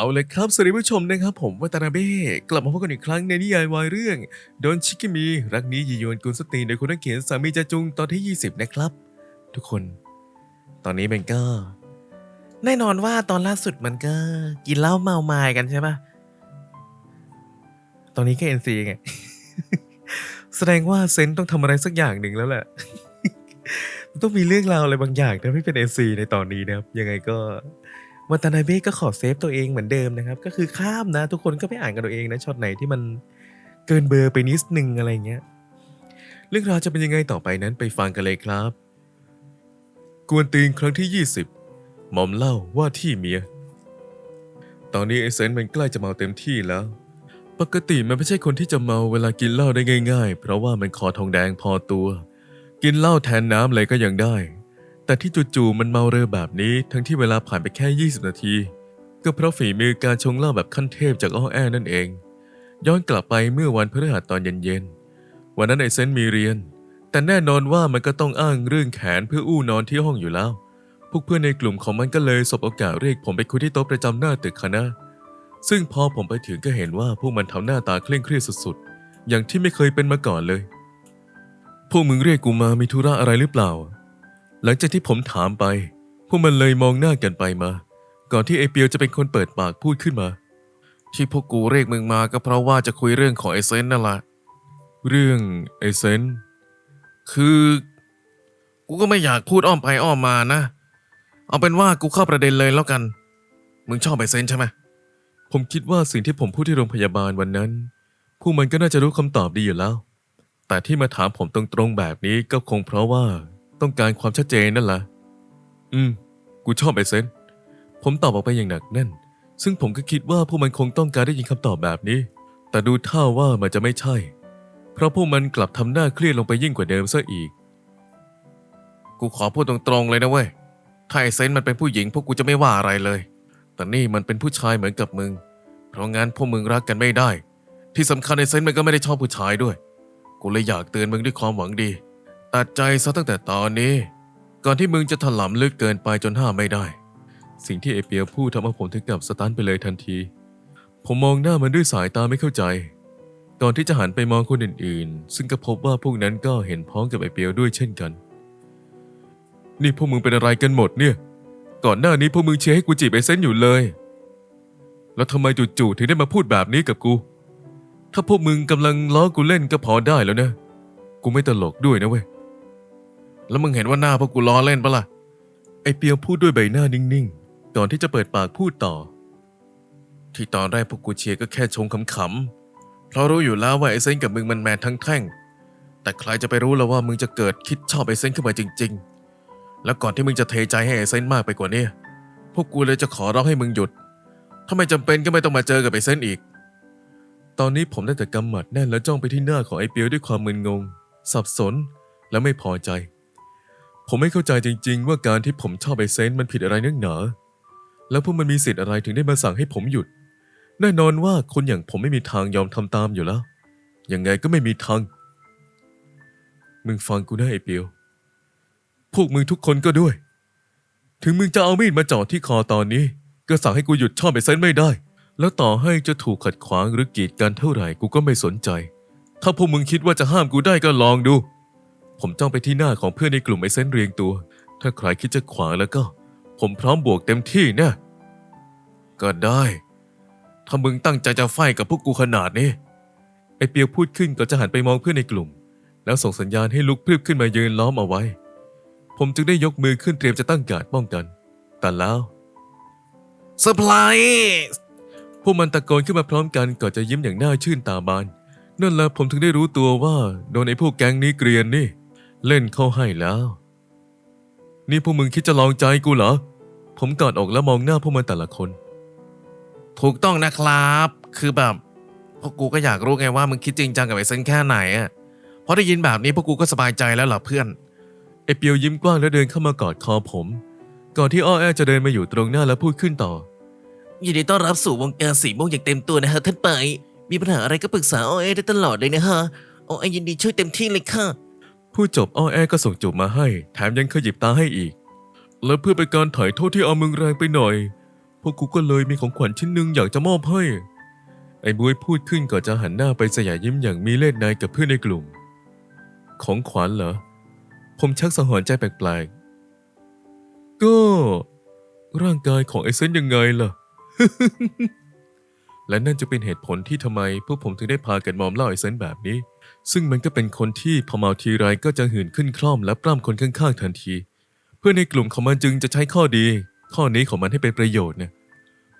เอาเลยครับสวัสดีผู้ชมนะครับผมวัตนาเบ้กลับมาพบกันอีกครั้งในนิยายวายเรื่องโดนชิกิมี รักนี้ยียวนกุลสตรีโดยคุณนักเขียนสามีจาจุงตอนที่ 20 นะครับ ทุกคน ตอนนี้มันก็ แน่นอนว่าตอนล่าสุดมันก็กินเหล้าเมาไม้กันใช่ปะตอนนี้ก็เอ็นซีไง แสดงว่าเซนต้องทำอะไรสักอย่างหนึ่งแล้วแหละต้องมีเรื่องราวอะไรบางอย่างที่ไม่เป็นเอ็นซีในตอนนี้นะครับยังไงก็ วัตนาเบก็ขอเซฟตัวเองเหมือนเดิมนะครับ ก็คือข้ามนะ ทุกคนก็ไปอ่านกันตัวเองนะช็อตไหนที่มันเกินเบอร์ไปนิดนึงอะไรเงี้ยเรื่องราวจะเป็นยังไงต่อไปนั้นไปฟังกันเลยครับ กวนตีนครั้งที่ 20 หมอมเล่าว่าที่เมีย ตอนนี้ไอเซนมันใกล้จะเมาเต็มที่แล้ว ปกติมันไม่ใช่คนที่จะเมาเวลากินเหล้าได้ง่าย ๆ เพราะว่ามันคอทองแดงพอตัว กินเหล้าแทนน้ำอะไรก็ยังได้ แต่ที่จู่ๆมันเมาเร็วแบบนี้ทั้งที่เวลาผ่านไปแค่ 20 นาที ก็เพราะฝีมือการชงเหล้าแบบขั้นเทพจากอ้อแอนั่นเอง ย้อนกลับไปเมื่อวันพฤหัสตอนเย็นๆวันนั้นไอเซนมีเรียน แต่แน่นอนว่ามันก็ต้องอ้างเรื่องแขนเพื่ออู้นอนที่ห้องอยู่แล้ว พวกเพื่อนในกลุ่มของมันก็เลยสบโอกาสเรียกผมไปคุยที่โต๊ะประจำหน้าตึกคณะซึ่งพอผมไปถึงก็เห็นว่าพวกมันทำหน้าตาเคร่งเครียดสุดๆอย่างที่ไม่เคยเป็นมาก่อนเลย พวกมึงเรียกกูมามีธุระอะไรหรือเปล่า หลังจากที่ผมถามไป พวกมันเลยมองหน้ากันไปมา ก่อนที่ไอเปียวจะเป็นคนเปิดปากพูดขึ้นมา ที่พวกกูเรียกมึงมาก็เพราะว่าจะคุยเรื่องของไอเซนนั่นแหละเรื่องไอเซนคือ กูก็ไม่อยากพูดอ้อมไปอ้อมมานะ เอาเป็นว่ากูเข้าประเด็นเลยแล้วกัน มึงชอบไอเซนใช่ไหมผมคิดว่าสิ่งที่ผมพูดที่โรงพยาบาลวันนั้นพวกมันก็น่าจะรู้คำตอบดีอยู่แล้ว แต่ที่มาถามผมตรงๆแบบนี้ก็คงเพราะว่า ต้องการความชัดเจนนั่นแหละอืม กูชอบไอเซน ผมตอบออกไปอย่างหนักแน่น ซึ่งผมก็คิดว่าพวกมันคงต้องการได้ยินคำตอบแบบนี้ แต่ดูท่าว่ามันจะไม่ใช่ เพราะพวกมันกลับทำหน้าเครียดลงไปยิ่งกว่าเดิมซะอีก กูขอพูดตรงๆเลยนะเว้ย ถ้าไอเซนมันเป็นผู้หญิงพวกกูจะไม่ว่าอะไรเลย แต่นี่มันเป็นผู้ชายเหมือนกับมึง เพราะงั้นพวกมึงรักกันไม่ได้ ที่สำคัญไอเซนมันก็ไม่ได้ชอบผู้ชายด้วย กูเลยอยากเตือนมึงด้วยความหวังดี ตัดใจซะตั้งแต่ตอนนี้ ก่อนที่มึงจะถลำลึกเกินไปจนห้ามไม่ได้ สิ่งที่เอเปียพูดทำให้ผมถึงกับสตันไปเลยทันที ผมมองหน้ามันด้วยสายตาไม่เข้าใจ ก่อนที่จะหันไปมองคนอื่นๆ ซึ่งก็พบว่าพวกนั้นก็เห็นพ้องกับไอเปียวด้วยเช่นกัน นี่พวกมึงเป็นอะไรกันหมดเนี่ย ก่อนหน้านี้พวกมึงเชียร์ให้กูจีบไอเซนอยู่เลย แล้วทำไมจู่ๆถึงได้มาพูดแบบนี้กับกู ถ้าพวกมึงกำลังล้อกูเล่นก็พอได้แล้วนะ กูไม่ตลกด้วยนะเว้ย แล้วมึงเห็นว่าหน้าพวกกูล้อเล่นปะล่ะ ไอเปียวพูดด้วยใบหน้านิ่งๆ ก่อนที่จะเปิดปากพูดต่อ ที่ตอนแรกพวกกูเชียร์ก็แค่ชงขำๆ เพราะรู้อยู่แล้วว่าไอเซนกับมึงมันแมนทั้งแท่ง แต่ใครจะไปรู้แล้วว่ามึงจะเกิดคิดชอบไอเซนขึ้นมาจริง ๆ แล้วก่อนที่มึงจะเทใจให้ไอเซนมากไปกว่านี้ พวกกูเลยจะขอร้องให้มึงหยุด ถ้าไม่จำเป็นก็ไม่ต้องมาเจอกับไอเซนอีก ตอนนี้ผมได้แต่กำหมัดแน่นและจ้องไปที่หน้าของไอ้เปียวด้วยความมึนงง สับสนและไม่พอใจ ผมไม่เข้าใจจริง ๆ ว่าการที่ผมชอบไอเซนมันผิดอะไรนักหนา แล้วพวกมันมีสิทธิ์อะไรถึงได้มาสั่งให้ผมหยุด แน่นอนว่าคนอย่างผมไม่มีทางยอมทำตามอยู่แล้ว ยังไงก็ไม่มีทาง มึงฟังกูนะไอ้เปียว พวกมึงทุกคนก็ด้วย ถึงมึงจะเอามีดมาจ่อที่คอตอนนี้ ก็สั่งให้กูหยุดชอบไอเซนไม่ได้ แล้วต่อให้จะถูกขัดขวางหรือกีดกันเท่าไหร่กูก็ไม่สนใจ ถ้าพวกมึงคิดว่าจะห้ามกูได้ก็ลองดู ผมจ้องไปที่หน้าของเพื่อนในกลุ่มไอเซนเรียงตัว ถ้าใครคิดจะขวางแล้วก็ ผมพร้อมบวกเต็มที่แนะก็ได้ ถ้ามึงตั้งใจจะไฟกับพวกกูขนาดนี้ ไอเปียวพูดขึ้นก็จะหันไปมองเพื่อนในกลุ่ม แล้วส่งสัญญาณให้ลุกพรึบขึ้นมายืนล้อมเอาไว้ ผมจึงได้ยกมือขึ้นเตรียมจะตั้งการดป้องกัน แต่แล้วเซอร์ไพรส์พวกมันตะโกนขึ้นมาพร้อมกันก่อนจะยิ้มอย่างน่าชื่นตาบาน นั่นแหละผมถึงได้รู้ตัวว่าโดนไอ้พวกแก๊งนี้เกรียนนี่ เล่นเข้าให้แล้ว นี่พวกมึงคิดจะลองใจกูเหรอ ผมกอดอกแล้วมองหน้าพวกมันแต่ละคน ถูกต้องนะครับ คือแบบ พวกกูก็อยากรู้ไงว่ามึงคิดจริงจังกับไอ้เซนแค่ไหนอะพอได้ยินแบบนี้พวกกูก็สบายใจแล้วเหรอเพื่อน ไอ้เปียวยิ้มกว้างแล้วเดินเข้ามากอดคอผม ก่อนที่อ้อแอจะเดินมาอยู่ตรงหน้าแล้วพูดขึ้นต่อ ยินดีต้อนรับสู่วงการสีม่วงอย่างเต็มตัวนะฮะท่านไป มีปัญหาอะไรก็ปรึกษาโอเอได้ตลอดเลยนะฮะโอเอยินดีช่วยเต็มที่เลยค่ะ ผู้จบอ้อแอก็ส่งจูบมาให้ แถมยังขยิบตาให้อีก แล้วเพื่อเป็นการถ่ายโทษที่เอามึงแรงไปหน่อย พวกกูก็เลยมีของขวัญชิ้นหนึ่งอยากจะมอบให้ ไอ้บวยพูดขึ้นก่อนจะหันหน้าไปสยายยิ้มอย่างมีเล่ห์ในกับเพื่อนในกลุ่ม ของขวัญเหรอ ผมชักสังหรณ์ใจแปลกๆ ก็ ร่างกายของไอ้เซนยังไงล่ะ และนั่นจะเป็นเหตุผลที่ทำไมพวกผมถึงได้พากันมอมเล่าไอ้เซนแบบนี้ ซึ่งมันก็เป็นคนที่พอเมาทีไรก็จะหื่นขึ้นคล่อมและปล้ำคนข้างๆทันที เพื่อนในกลุ่มของมันจึงจะใช้ข้อดี ข้อนี้ของมันให้เป็นประโยชน์นะ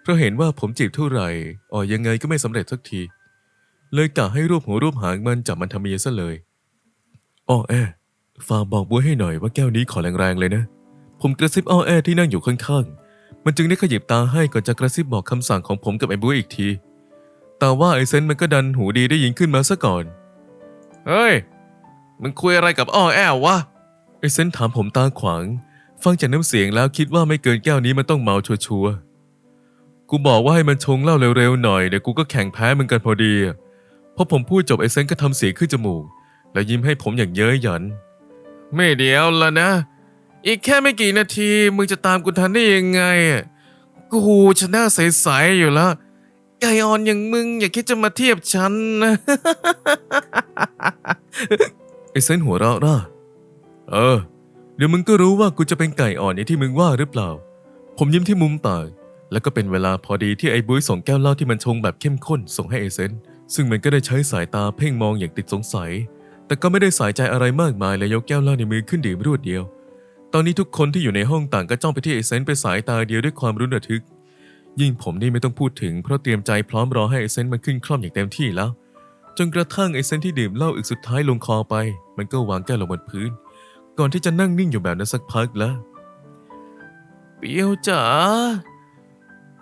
เพราะเห็นว่าผมจีบเท่าไหร่อ๋อยังไงก็ไม่สำเร็จสักที เลยกะให้รูปหัวรูปหางมันจับมันทำเมียซะเลยอ้อแอฝากบอกบัวให้หน่อยว่าแก้วนี้ขอแรงๆเลยนะ ผมกระซิบอ้อแอที่นั่งอยู่ข้างๆ มันจึงได้ขยิบตาให้ก่อนจะกระซิบบอกคำสั่งของผมกับไอ้บัวอีกที แต่ว่าไอ้เซนมันก็ดันหูดีได้ยินขึ้นมาซะก่อน เฮ้ย มึงคุยอะไรกับอ้อแอวะไอ้เซนต์ถามผมตาขวาง ฟังจากน้ำเสียงแล้วคิดว่าไม่เกินแก้วนี้มันต้องเมาชัวร์ๆกูบอกว่าให้มันชงเหล้าเร็วๆหน่อยเดี๋ยวกูก็แข่งแพ้มึงกันพอดีอะพอผมพูดจบไอ้เซนต์ก็ทำเสียงขึ้นจมูก แล้วยิ้มให้ผมอย่างเย้ยหยัน ไม่เดียวละนะ อีกแค่ไม่กี่นาทีมึงจะตามกูทันได้ยังไงอะกูชนะใสๆอยู่แล้ว ไก่อ่อนอย่างมึงอย่าคิดจะมาเทียบฉันนะ ไอ้เซนหัวเราะร่าเออ เดี๋ยวมึงก็รู้ว่ากูจะเป็นไก่อ่อนอย่างที่มึงว่าหรือเปล่า ผมยิ้มที่มุมปากแล้วก็เป็นเวลาพอดีที่ไอ้บุ้ยส่งแก้วเหล้าที่มันชงแบบเข้มข้นส่งให้ไอเซนซึ่งมันก็ได้ใช้สายตาเพ่งมองอย่างติดสงสัย แต่ก็ไม่ได้สายใจอะไรมากมายและยกแก้วเหล้าในมือขึ้นดื่มรวดเดียว ตอนนี้ทุกคนที่อยู่ในห้องต่างก็จ้องไปที่ไอเซนเป็นสายตาเดียวด้วยความรุนระทึก ยิ่งผมนี่ไม่ต้องพูดถึงเพราะเตรียมใจพร้อมรอให้ไอเซนมันขึ้นคล่อมอย่างเต็มที่แล้ว จนกระทั่งไอเซนที่ดื่มเหล้าอึกสุดท้ายลงคอไป มันก็วางแก้วลงบนพื้น ก่อนที่จะนั่งนิ่งอยู่แบบนั้นสักพักแล้วเปียวจ๋า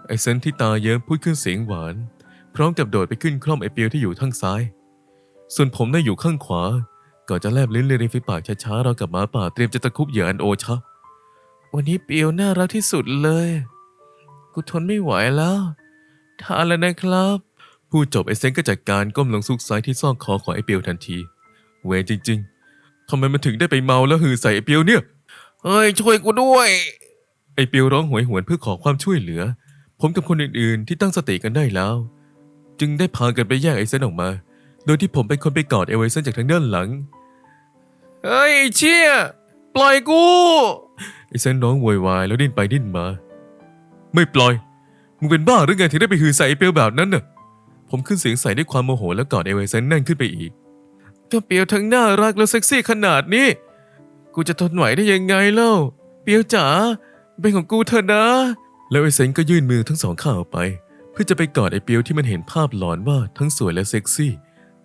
ไอเซนที่ตาเยิ้มพูดขึ้นเสียงหวาน พร้อมกับโดดไปขึ้นคล่อมไอเปียวที่อยู่ข้างซ้าย ส่วนผมน่ะอยู่ข้างขวาก่อนจะแลบลิ้นเลียริมฝีปากช้าๆเรากับหมาป่าเตรียมจะตะคุบเหยื่ออันโอชะวันนี้เปียวน่ารักที่สุดเลย กูทนไม่ไหวแล้วทานแล้วนะครับพูดจบไอ้เซนก็จัดการก้มลงซุกซ้ายที่ซอกคอของไอ้เปียวทันที เวรจริง ๆทำไมมันถึงได้ไปเมาแล้วหือใส่ไอเปียวเนี่ย เฮ้ยช่วยกูด้วย ไอ้เปียวร้องหวยหวนเพื่อขอความช่วยเหลือ ผมกับคนอื่นๆ ที่ตั้งสติกันได้แล้ว จึงได้พากันไปแยกไอ้เซนออกมา โดยที่ผมเป็นคนไปกอดเอไวเซนจากทางด้านหลัง เฮ้ยเชี่ยปล่อยกู ไอ้เซนร้องโวยวายแล้วดิ้นไปดิ้นมา ไม่ปล่อย มึงเป็นบ้าหรือไงถึงได้ไปหือใส่ไอ้เปียวแบบนั้นน่ะ ผมขึ้นเสียงใส่ด้วยความโมโหแล้วกอดเอไวเซนแน่นขึ้นไปอีกก็เปียวทั้งน่ารักและเซ็กซี่ขนาดนี้ กูจะทนไหวได้ยังไงเล่า เปียวจ๋า เป็นของกูเถอะนะ แล้วไอเซนก็ยื่นมือทั้งสองข้างออกไป เพื่อจะไปกอดไอ้เปียวที่มันเห็นภาพหลอนว่าทั้งสวยและเซ็กซี่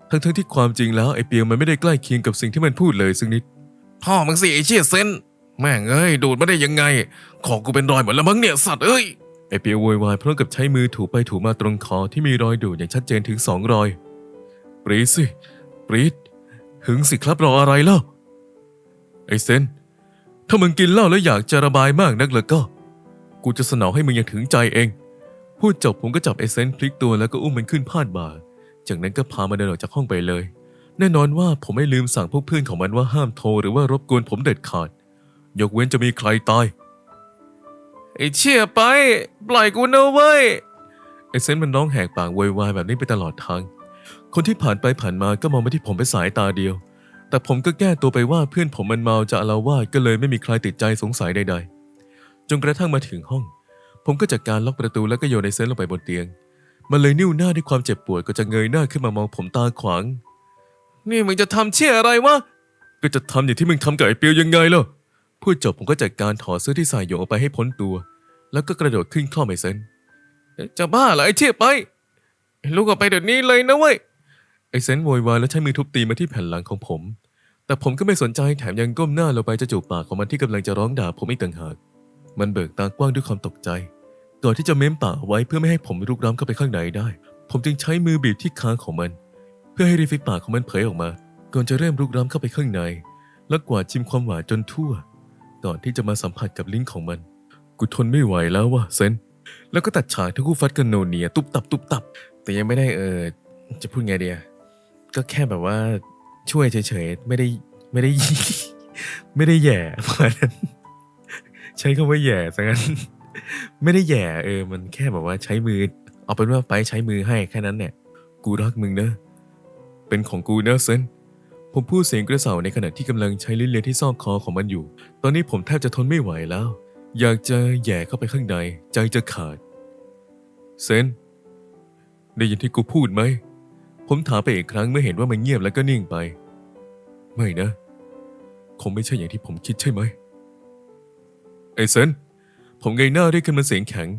ทั้งๆที่ความจริงแล้วไอ้เปียวมันไม่ได้ใกล้เคียงกับสิ่งที่มันพูดเลยสักนิด พ่อมึงสิไอเชี่ยเซน แม่งเอ้ยดูดมาได้ยังไง ของกูเป็นรอยหมดแล้วมั้งเนี่ยสัตว์เอ้ย ไอ้เปียวโวยวายพร้อมกับใช้มือถูไปถูมาตรงคอที่มีรอยดูดอย่างชัดเจนถึงสองรอย ปรีดสิ ปรีดหึงสิครับรออะไรเล่า ไอ้เซน ถ้ามึงกินเหล้าแล้วอยากจะระบายมากนักแล้วก็ กูจะสนองให้มึงอย่างถึงใจเอง พูดจบผมก็จับไอ้เซนพลิกตัวแล้วก็อุ้มมันขึ้นพาดบ่า จากนั้นก็พามันเดินออกจากห้องไปเลย แน่นอนว่าผมไม่ลืมสั่งพวกเพื่อนของมันว่าห้ามโทรหรือว่ารบกวนผมเด็ดขาด ยกเว้นจะมีใครตาย ไอ้เชี่ยไป ปล่อยกูนะเว้ยไอ้เซนมันร้องแหกปากโวยวายแบบนี้ไปตลอดทาง คนที่ผ่านไปผ่านมาก็มองมาที่ผมเป็นสายตาเดียว แต่ผมก็แก้ตัวไปว่าเพื่อนผมมันเมาจะอาละวาดก็เลยไม่มีใครติดใจสงสัยใดๆ จนกระทั่งมาถึงห้อง ผมก็จัดการล็อกประตูแล้วก็โยนไอ้เซนลงไปบนเตียง มันเลยนิ้วหน้าด้วยความเจ็บปวดก็จะเงยหน้าขึ้นมามองผมตาขวาง นี่มึงจะทำเชี่ยอะไรวะ ก็จะทำอย่างที่มึงทำกับไอ้เปียวยังไงล่ะ พูดจบผมก็จัดการถอดเสื้อที่ใส่โยงออกไปให้พ้นตัว แล้วก็กระโดดขึ้นคล่อมไอ้เซนจะบ้าเหรอไอ้เชี่ยไปลุกออกไปเดี๋ยวนี้เลยนะเว้ยไอ้เซนโวยวายแล้วใช้มือทุบตีมาที่แผ่นหลังของผม แต่ผมก็ไม่สนใจแถมยังก้มหน้าลงไปจะจูบปากของมันที่กำลังจะร้องด่าผมอีกต่างหาก มันเบิกตากว้างด้วยความตกใจก่อนที่จะเม้มปากไว้เพื่อไม่ให้ผมรุกร้ำเข้าไปข้างในได้ ผมจึงใช้มือบีบที่คางของมัน เพื่อให้ริมฝีปากของมันเผยออกมา ก่อนจะเริ่มรุกร้ำเข้าไปข้างใน แล้วกวาดชิมความหวานจนทั่ว ก่อนที่จะมาสัมผัสกับลิ้นของมัน กูทนไม่ไหวแล้วว่ะเซน แล้วก็ตัดฉากทั้งคู่ฟัดกันโนเนีย ตุบตับตุบตับ แต่ยังไม่ได้เออจะพูดไงเดียก็แค่แบบว่าช่วยเฉยๆ ไม่ได้ไม่ได้ไม่ได้แย่เพราะนั้นใช้คำว่าแย่ซะงั้น ไม่ได้แย่เออ มันแค่แบบว่าใช้มือ เอาเป็นว่าไปใช้มือให้แค่นั้นเนี่ย กูรักมึงเนะเป็นของกูเนะเซน ผมพูดเสียงกระเสาในขณะที่กำลังใช้ลิ้นเลียที่ซอกคอของมันอยู่ ตอนนี้ผมแทบจะทนไม่ไหวแล้ว อยากจะแย่เข้าไปข้างใน ใจจะขาด เซน ได้ยินที่กูพูดไหม ผมถามไปอีกครั้งเมื่อเห็นว่ามันเงียบแล้วก็นิ่งไป ไม่นะ คงไม่ใช่อย่างที่ผมคิดใช่ไหม ไอ้เซน ผมเงยหน้าด้วยขึ้นมาเสียงแข็ง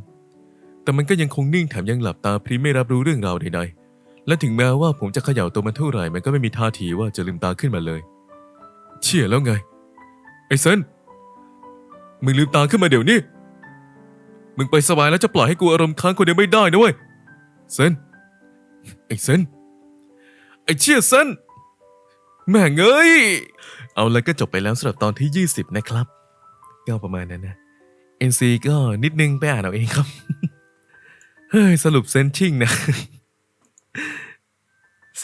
แต่มันก็ยังคงนิ่งแถมยังหลับตาพริไม่รับรู้เรื่องราวใดๆ และถึงแม้ว่าผมจะเขย่าตัวมันเท่าไหร่มันก็ไม่มีท่าทีว่าจะลืมตาขึ้นมาเลย เชี่ยแล้วไง ไอ้เซนมึงลืมตาขึ้นมาเดี๋ยวนี้ มึงไปสบายแล้วจะปล่อยให้กูอารมณ์ค้างคนเดียวไม่ได้นะเว้ย เซนไอ้เซนไอ้เชี่ยเซนแม่งเอ้ย เอาแล้วก็จบไปแล้วสำหรับตอนที่ 20 นะครับ ก็ประมาณนั้นนะ NC ก็นิดนึงไปอ่านเอาเองครับ เฮ้ย สรุปเซนชิ่งนะ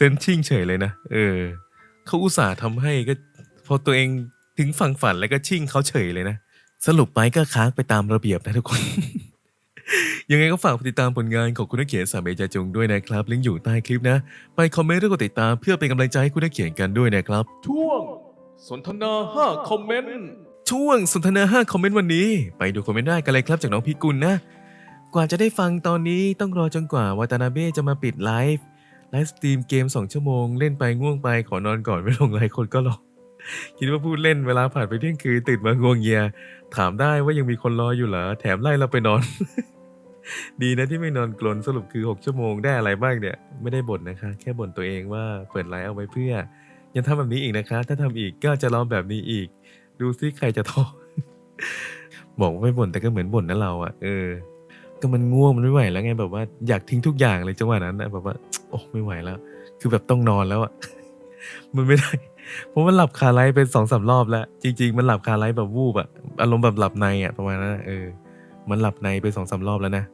เซนชิ่งเฉยเลยนะ เออเขาอุตส่าห์ทำให้ก็ พอตัวเองถึงฝั่งฝันแล้วก็ชิ่งเขาเฉยเลยนะ สรุปไปก็ค้างไปตามระเบียบนะทุกคน ยังไงก็ฝากติดตามผลงานของคุณนักเขียนสามเอจาจงด้วยนะครับ ลิงก์อยู่ใต้คลิปนะ ไปคอมเมนต์แล้วก็ติดตามเพื่อเป็นกำลังใจให้คุณนักเขียนกันด้วยนะครับ ช่วงสนทนา5คอมเมนต์ช่วงสนทนา5คอมเมนต์วันนี้ ไปดูคอมเมนต์ได้กันเลยครับจากน้องพิกุลนะ กว่าจะได้ฟังตอนนี้ต้องรอจนกว่าวาตานาเบ้จะมาปิดไลฟ์ ไลฟ์สตรีมเกม 2 ชั่วโมง เล่นไปง่วงไปขอนอนก่อนไม่ลงไลฟ์คนก็รอคิดว่าพูดเล่นเวลาผ่านไปเที่ยงคืนตื่นมางวงเงีย ถามได้ว่ายังมีคนรออยู่เหรอ แถมไล่เราไปนอน ดีนะที่ไม่นอนกลนสรุปคือ 6 ชั่วโมงได้อะไรบ้างเนี่ย ไม่ได้บ่นนะคะ แค่บ่นตัวเองว่าเปิดไลฟ์เอาไว้เพื่อ ยังทำแบบนี้อีกนะคะ ถ้าทำอีกก็จะลองแบบนี้อีก ดูซิใครจะท้อบอกว่าไม่บ่นแต่ก็เหมือนบ่นนะเราอะเออ ก็มันง่วงมันไม่ไหวแล้วไงแบบว่าอยากทิ้งทุกอย่างเลยจังหวะนั้นนะแบบว่า โอ้ไม่ไหวแล้ว คือแบบต้องนอนแล้วอะมันไม่ได้เพราะมันหลับคาไลเป็นสองสามรอบแล้ว จริง ๆ มันหลับคาไลแบบวูบอะอารมณ์แบบหลับในอะประมาณนั้นเออ มันหลับในไปสองสามรอบแล้วนะ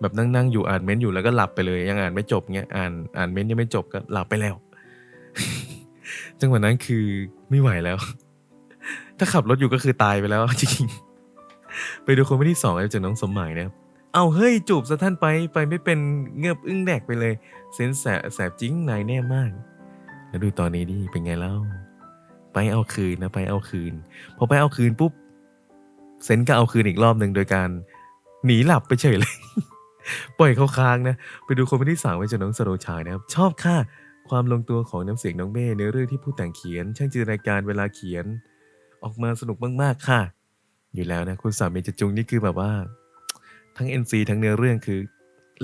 แบบนั่งๆอยู่อ่านเม้นต์อยู่แล้วก็หลับไปเลยยังอ่านไม่จบเงี้ยอ่านอ่านเม้นต์ยังไม่จบก็หลับไปแล้ว จังหวะนั้นคือไม่ไหวแล้ว ถ้าขับรถอยู่ก็คือตายไปแล้วจริงๆไปดูคนที่สองจากน้องสมหมายนะครับ เอาเฮ้ยจูบซะท่านไปไปไม่เป็นเงือบอึ้งแดกไปเลยเซนแสบแสบจริงนายแน่มาก แล้วดูตอนนี้ดิเป็นไงเล่า ไปเอาคืนนะไปเอาคืน พอไปเอาคืนปุ๊บเซนก็เอาคืนอีกรอบหนึ่งโดยการหนีหลับไปเฉยเลย ปล่อยเขาค้างนะ ไปดูคนที่สามไว้จากน้องสโรชายนะครับ ชอบค่าความลงตัวของน้ำเสียงน้องเม่ในเรื่องที่ผู้แต่งเขียน ช่างจินตนาการเวลาเขียน ออกมาสนุกมากๆค่ะ อยู่แล้วนะคุณสามีจะจุงนี่คือแบบว่า ทั้ง NC ทั้งเนื้อเรื่องคือ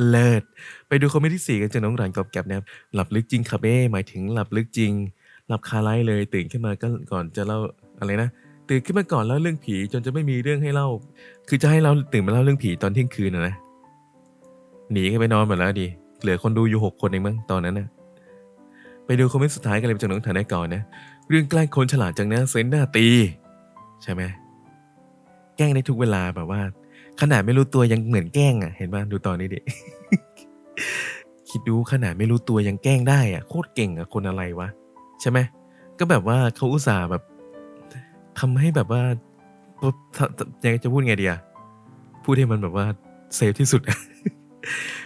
เลิศ ไปดูคอมเมนต์ที่สี่กันจากน้องรันกอบแก็บนะครับหลับลึกจริงค่ะเบ้หมายถึงหลับลึกจริง หลับคาไลเลย ตื่นขึ้นมาก็ก่อนจะเล่าอะไรนะ ตื่นขึ้นมาก่อนเล่าเรื่องผีจนจะไม่มีเรื่องให้เล่า คือจะให้เราตื่นมาเล่าเรื่องผีตอนเที่ยงคืนนะนะ หนีกันไปนอนหมดแล้วดิเหลือคนดูอยู่หกคนเองมั้งตอนนั้นนะไปดูคอมเมนต์สุดท้ายกันเลยจากน้องฐานได้ก่อนนะ เรื่องแกล้งคนฉลาดจังนะเซนหน้าตี ใช่ไหมแกล้งได้ทุกเวลาแบบว่า ขนาดไม่รู้ตัวยังเหมือนแกล้งอะเห็นป่ะดูตอนนี้ดิคิดดูขนาดไม่รู้ตัวยังแกล้งได้อะโคตรเก่งอะคนอะไรวะใช่ไหมก็แบบว่าเขาอุตส่าห์แบบทำให้แบบว่าปุ๊บยังจะพูดไงดีอะพูดให้มันแบบว่าเซฟที่สุด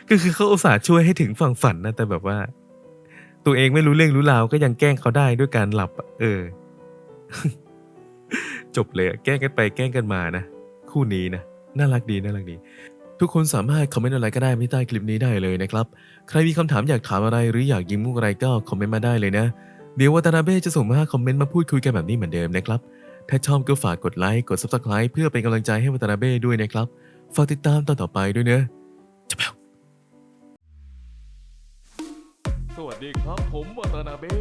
ก็คือเขาอุตส่าห์ช่วยให้ถึงฝั่งฝันนะแต่แบบว่า ตัวเองไม่รู้เรื่องรู้ราวก็ยังแกล้งเขาได้ด้วยการหลับเออ จบเลยแกล้งกันไปแกล้งกันมานะคู่นี้นะ น่ารักดีน่ารักดี ทุกคนสามารถคอมเมนต์อะไรก็ได้ไม่ใต้คลิปนี้ได้เลยนะครับ ใครมีคำถามอยากถามอะไรหรืออยากยิ้มมุกอะไรก็คอมเมนต์มาได้เลยนะ เดี๋ยววัตนาเบ้จะส่งมาคอมเมนต์มาพูดคุยกันแบบนี้เหมือนเดิมนะครับ ถ้าชอบก็ฝากกดไลค์กด subscribe เพื่อเป็นกำลังใจให้วัตนาเบ้ด้วยนะครับ ฝากติดตามตอนต่อไปด้วยเนะจะแปวสวัสดีครับผมวัตนาเบ้